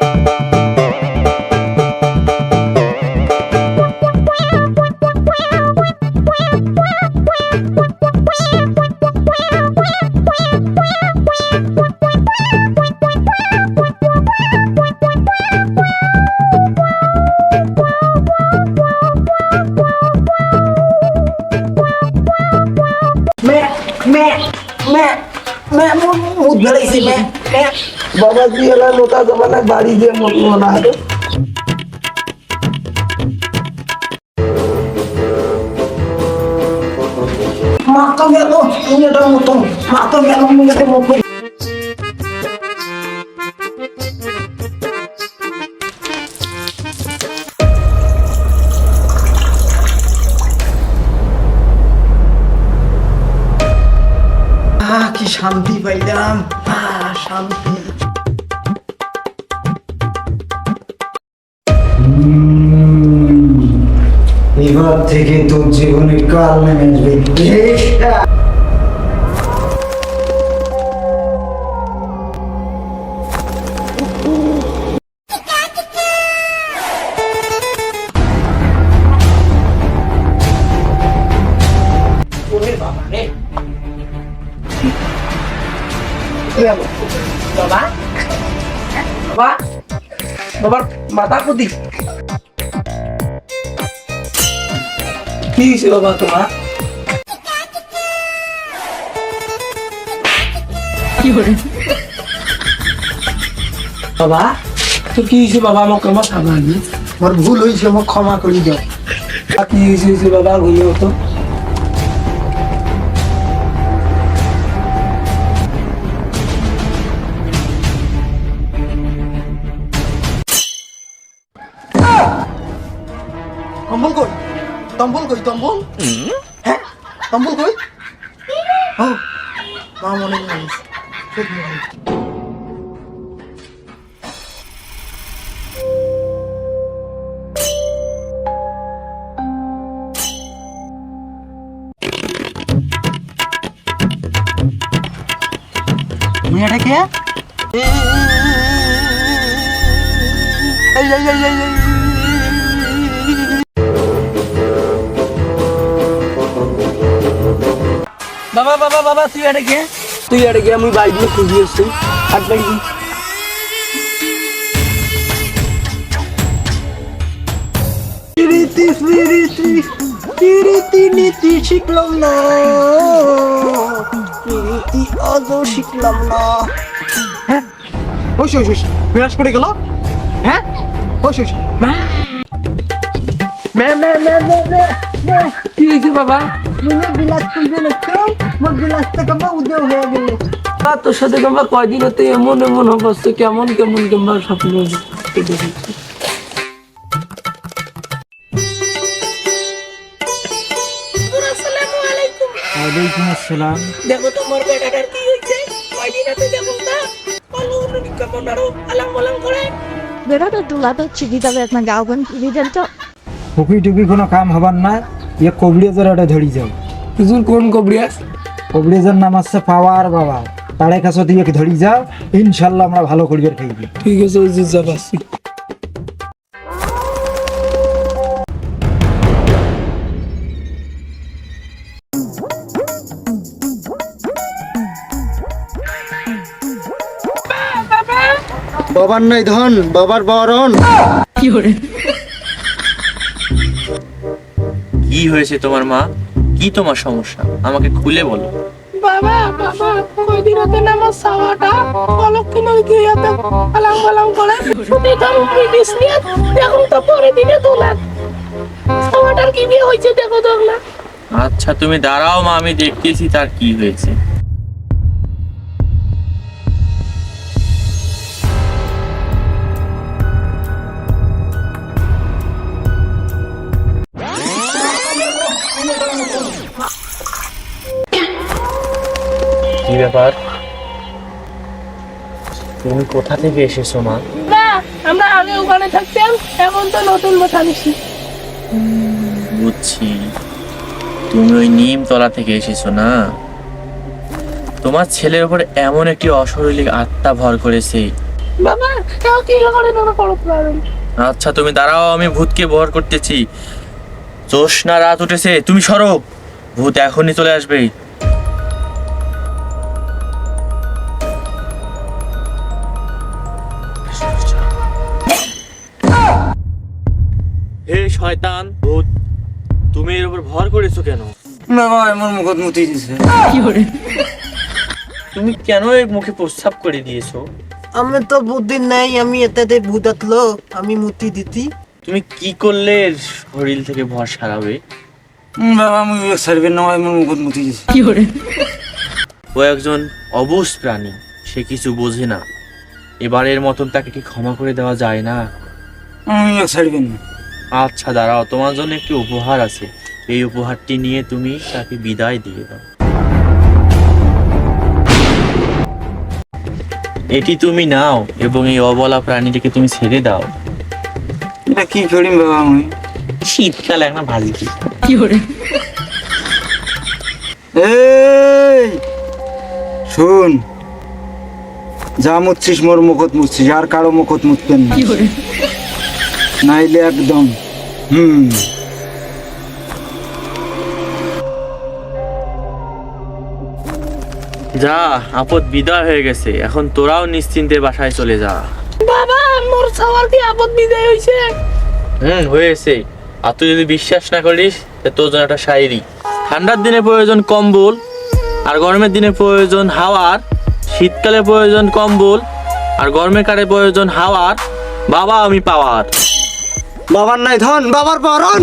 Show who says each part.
Speaker 1: Música বেড়াইছি mẹ mẹ বাবা দিয়ে এলা নতা জমানা বাড়ি দিয়ে মনে হয় মা তো গেল মুখেটার মতন। মা তো গেল মুখেতে মুখ কি শান্তি পাইলাম? শান্তি।
Speaker 2: এবার থেকে তোর জীবনে কাল নেমে আসবে। দেশটা
Speaker 1: ওরে বাবা রে বাবা বাবা বাবার মাথা কুদি কি হয়েছে বাবা তোমার কি করে বাবা তো কি হয়েছে বাবা আমাকে আমার সামনে
Speaker 2: আমার ভুল হয়েছে আমার ক্ষমা করে দাও
Speaker 1: কি হয়েছে হয়েছে বাবা ঘুমিয়ে হতো
Speaker 2: তম্বল কই তম্বল হ্যাঁ তম্বল কই ও মা মনে নেই খুব মনে নেই। মেয়েটা কে এই, এই, এই, এই,
Speaker 1: বাবা বাবা বাবা তুই এটা কে তুই এটা কে আমি বাইক নিয়ে খুঁজে এসছি হাত বাইক
Speaker 2: স্মৃতি স্মৃতি স্মৃতি নীতি শিখলাম না স্মৃতি আজও শিখলাম না হ্যাঁ ওই ওই ওই বিরাজ পড়ে গেল হ্যাঁ ওই ওই
Speaker 1: মা মা মা মা মা মা মা কি হয়েছে বাবা
Speaker 2: মুনে বিলাস মোর বিলাস থেকে বা উদয় হয়ে গেল।
Speaker 1: বা তোর সাথে কিংবা কয়দিন হতে এমন এমন অবস্থা কেমন কেমন কিংবা স্বপ্ন দেখেছি?
Speaker 2: ওয়ালাইকুম আসসালাম।
Speaker 1: দেখো তোমার বেটাটার কি হয়েছে? কয়দিন হতে দেখো না? কেমন? আরও আলাম করে।
Speaker 3: দুলাতে রিজাল্ট
Speaker 2: হুকুই টুকি কোনো কাম হবার না ইয়ে কবলিয়াজের ওটা ধরি যাও।
Speaker 1: হুজুর কোন কবরিয়াস
Speaker 2: কবলিয়াজের নাম আছে পাওয়ার বাবা। তাড়ে কাছে দিয়ে ধরি যাও ইনশাল্লাহ আমরা ভালো করিবার খাইবি।
Speaker 1: ঠিক আছে হুজুর যাবাসি
Speaker 2: বাবার নাই ধন বাবার বরণ।
Speaker 4: কি হয়েছে তোমার মা? কি তোমার সমস্যা? আমাকে খুলে বলো।
Speaker 5: বাবা বাবা কয়দিন হতে না আমার সাওয়াটা? পলক কিনে গিয়ে তো আলাম আলাম করে। ব্রিটিশ নিয়ে এখন তো পরে দিনে তোলার সাওয়াটার কি বিয়ে হয়েছে দেখো তো না।
Speaker 4: আচ্ছা তুমি দাঁড়াও মা আমি দেখতেছি তার কি হয়েছে। ব্যাপার। তুমি কোথা থেকে এসেছ মা?
Speaker 5: না আমরা আগে ওখানে থাকতাম এখন তো নতুন বসা নিছি
Speaker 4: বুঝছি। তুমি ওই নিম তলা থেকে এসেছ না? তোমার ছেলের উপর এমন একটি অশরীরিক আত্মা ভর করেছে।
Speaker 5: বাবা কেউ কি করে না করতে
Speaker 4: আচ্ছা তুমি দাঁড়াও আমি ভূতকে বহর করতেছি। জোসনা রাত উঠেছে তুমি সরো। ভূত এখনই চলে আসবে। শয়তান। ভূত তুমি এর উপর ভর করেছ কেন?
Speaker 2: বাবা আমার মুখত মুতি দিছে
Speaker 4: তুমি কেন এর মুখে প্রস্তাব করে দিয়েছ?
Speaker 2: আমি তো বুদ্ধি নাই আমি এটাতে ভূত আতলো আমি মুতি দিতি।
Speaker 4: তুমি কি করলে এর শরীর থেকে ভর সারাবে?
Speaker 2: বাবা আমি সার্ভে না আমার মুখত মুতি দিছে
Speaker 4: ও একজন অবুঝ প্রাণী সে কিছু বোঝে না। এবারের মতন তাকে কি ক্ষমা করে দেওয়া যায় না?
Speaker 2: আমি সার্ভে না।
Speaker 4: আচ্ছা দাঁড়াও তোমার জন্য একটি উপহার আছে। এই উপহারটি নিয়ে তুমি তাকে বিদায় দিয়ে দাও। এটি তুমি নাও এবং এই অবলা প্রাণীটিকে তুমি ছেড়ে দাও।
Speaker 2: এটা কি করিম বাবা আমি
Speaker 4: শীতকালে একটা ভাজি দিই।
Speaker 2: এই শুন যা মুচ্ছিস মোর মুখত মুচ্ছিস আর কারও মুখত মুততেন না। নাইলে একদম হুম।
Speaker 4: যা আপদ বিদায় হয়ে গেছে। এখন তোরাও নিশ্চিন্তে বাসায় চলে যা।
Speaker 5: বাবা মোর সবার কি আপদ বিদায় হইছে।
Speaker 4: হুম হয়েছে। আর তুই যদি বিশ্বাস না করিস তা তোর জন্য একটা শায়েরি ঠান্ডার দিনে প্রয়োজন কম্বল আর গরমের দিনে প্রয়োজন হাওয়ার। শীতকালে প্রয়োজন কম্বল আর গরমের কালে প্রয়োজন হাওয়ার। বাবা আমি পাওয়ার।
Speaker 2: বাবার নাই ধন বাবার পরন।